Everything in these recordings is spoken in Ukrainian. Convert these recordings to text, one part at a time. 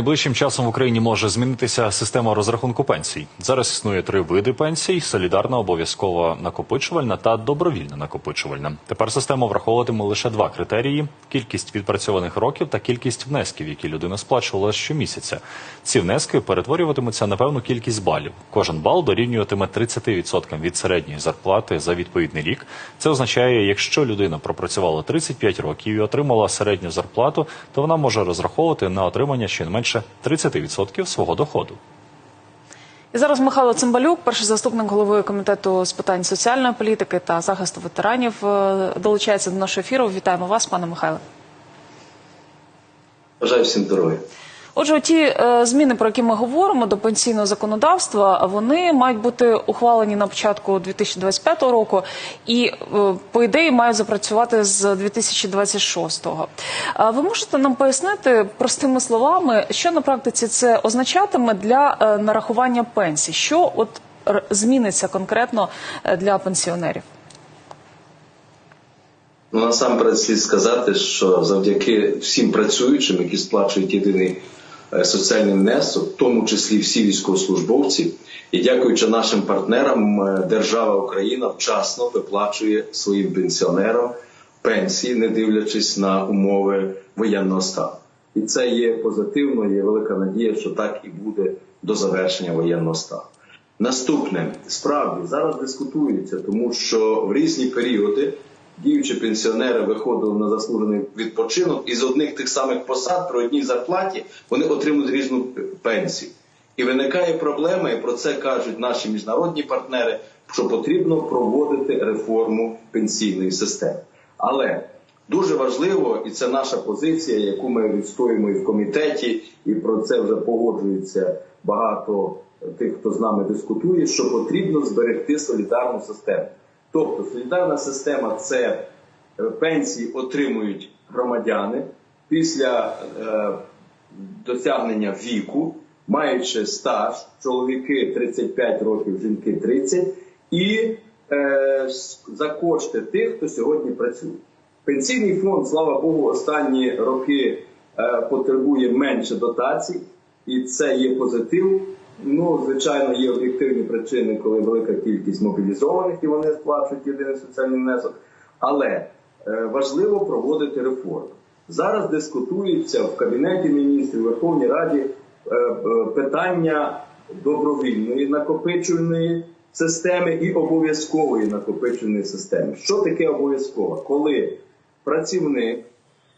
Найближчим часом в Україні може змінитися система розрахунку пенсій. Зараз існує три види пенсій: солідарна, обов'язкова накопичувальна та добровільна накопичувальна. Тепер система враховуватиме лише два критерії: кількість відпрацьованих років та кількість внесків, які людина сплачувала щомісяця. Ці внески перетворюватимуться на певну кількість балів. Кожен бал дорівнюватиме 30% від середньої зарплати за відповідний рік. Це означає, якщо людина пропрацювала 35 років і отримала середню зарплату, то вона може розраховувати на отримання щонайменше 30% свого доходу. І зараз Михайло Цимбалюк, перший заступник голови комітету з питань соціальної політики та захисту ветеранів, е, долучається до нашого ефіру. Вітаємо вас, пане Михайле. Бажаю всім здоров'я. Отже, ті е, зміни, про які ми говоримо до пенсійного законодавства, вони мають бути ухвалені на початку 2025 року і, е, по ідеї, мають запрацювати з 2026-го. А ви можете нам пояснити простими словами, що на практиці це означатиме для е, нарахування пенсій? Що от зміниться конкретно е, для пенсіонерів? Ну насамперед слід сказати, що завдяки всім працюючим, які сплачують єдиний е, соціальний внесок, в тому числі всі військовослужбовці, і дякуючи нашим партнерам, е, держава Україна вчасно виплачує своїм пенсіонерам пенсії, не дивлячись на умови воєнного стану. І це є позитивно, є велика надія, що так і буде до завершення воєнного стану. Наступне справді зараз дискутується, тому що в різні періоди діючі пенсіонери виходили на заслужений відпочинок, і з одних тих самих посад при одній зарплаті вони отримують різну пенсію. І виникає проблема, і про це кажуть наші міжнародні партнери, що потрібно проводити реформу пенсійної системи. Але дуже важливо, і це наша позиція, яку ми відстоюємо і в комітеті, і про це вже погоджується багато тих, хто з нами дискутує, що потрібно зберегти солідарну систему. Тобто солідарна система це е, пенсії отримують громадяни після е, досягнення віку, маючи стаж, чоловіки 35 років, жінки 30, і е, за кошти тих, хто сьогодні працює. Пенсійний фонд, слава Богу, останні роки е, потребує менше дотацій, і це є позитив. Ну, звичайно, є об'єктивні причини, коли велика кількість мобілізованих і вони сплачують єдиний соціальний внесок. Але е, важливо проводити реформи. Зараз дискутується в Кабінеті міністрів, Верховній Раді е, е, питання добровільної накопичувальної системи і обов'язкової накопичувальної системи. Що таке обов'язкова? Коли працівник,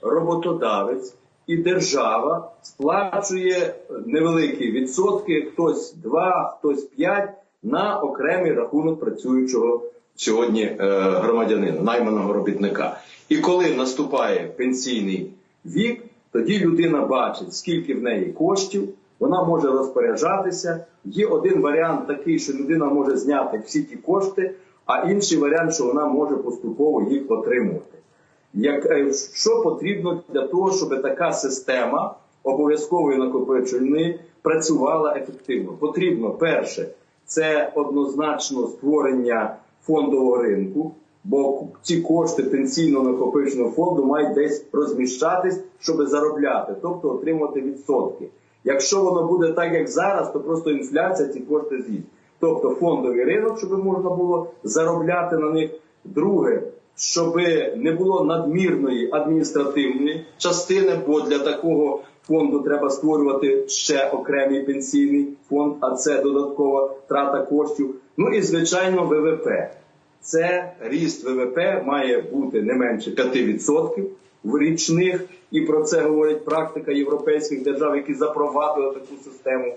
роботодавець і держава сплачує невеликі відсотки, хтось 2, хтось 5 на окремий рахунок працюючого сьогодні е, громадянина, найманого робітника. І коли наступає пенсійний вік, тоді людина бачить, скільки в неї коштів, вона може розпоряджатися. Є один варіант такий, що людина може зняти всі ті кошти, а інший варіант, що вона може поступово їх отримувати. Як, е, що потрібно для того, щоб така система обов'язкової накопичувальної працювала ефективно? Потрібно перше, це однозначно створення фондового ринку, бо ці кошти пенсійного накопиченого фонду мають десь розміщатись, щоб заробляти, тобто отримувати відсотки. Якщо воно буде так, як зараз, то просто інфляція ці кошти з'їсть. Тобто фондовий ринок, щоб можна було заробляти на них. Друге, щоб не було надмірної адміністративної частини, бо для такого фонду треба створювати ще окремий пенсійний фонд, а це додаткова трата коштів. Ну і звичайно, ВВП. Це ріст ВВП має бути не менше 5% в річних, і про це говорить практика європейських держав, які запровадили таку систему.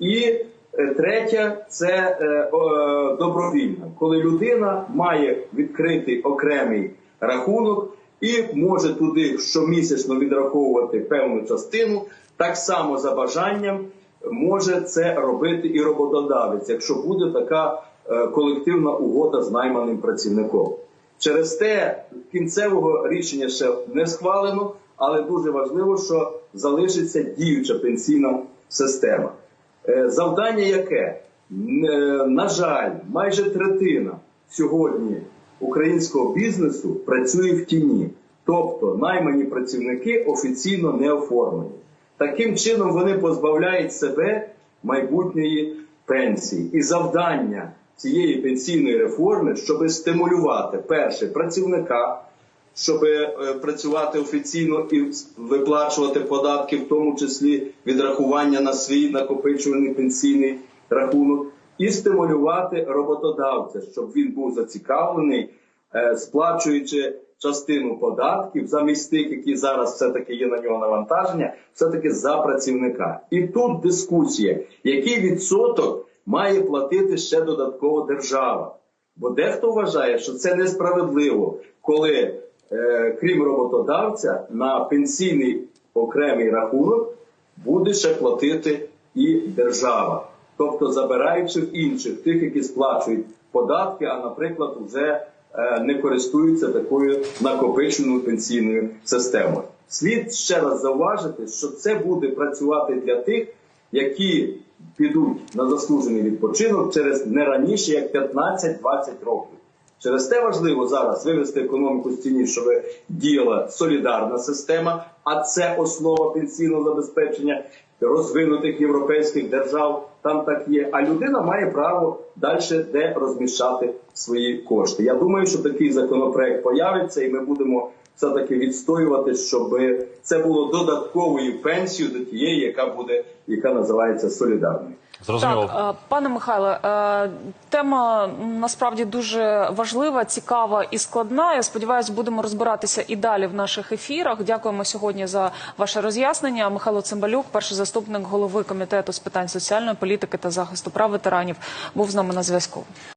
І е, третє це е, о, добровільна, коли людина має відкритий окремий рахунок і може туди щомісячно відраховувати певну частину, так само за бажанням може це робити і роботодавець, якщо буде така е, колективна угода з найманим працівником. Через те кінцевого рішення ще не схвалено, але дуже важливо, що залишиться діюча пенсійна система. Е, Завдання яке? Е, На жаль, майже третина сьогодні українського бізнесу працює в тіні, тобто наймані працівники офіційно не оформлені. Таким чином вони позбавляють себе майбутньої пенсії. І завдання цієї пенсійної реформи, щоб стимулювати перше працівника, щоб е, працювати офіційно і виплачувати податки, в тому числі відрахування на свій накопичувальний пенсійний рахунок, і стимулювати роботодавця, щоб він був зацікавлений, е, сплачуючи частину податків замість тих, які зараз все-таки є на нього навантаження, все-таки за працівника. І тут дискусія, який відсоток має платити ще додатково держава. Бо дехто вважає, що це несправедливо, коли, крім роботодавця, на пенсійний окремий рахунок буде ще платити і держава, тобто забираючи в інших тих, які сплачують податки, а, наприклад, вже е, не користуються такою накопиченою пенсійною системою. Слід ще раз зауважити, що це буде працювати для тих, які підуть на заслужений відпочинок через не раніше як 15-20 років. Через те важливо зараз вивести економіку з тіні, щоб діяла солідарна система, а це основа пенсійного забезпечення розвинутих європейських держав. Там так є. А людина має право далі де розміщати свої кошти. Я думаю, що такий законопроект появиться, і ми будемо все таки відстоювати, щоб це було додатковою пенсією до тієї, яка буде, яка називається солідарною. Зрозуміло. Так, е, пане Михайле, е, тема насправді дуже важлива, цікава і складна. Я сподіваюся, будемо розбиратися і далі в наших ефірах. Дякуємо сьогодні за ваше роз'яснення. Михайло Цимбалюк, перший заступник голови комітету з питань соціальної політики та захисту прав ветеранів, був з нами на зв'язку.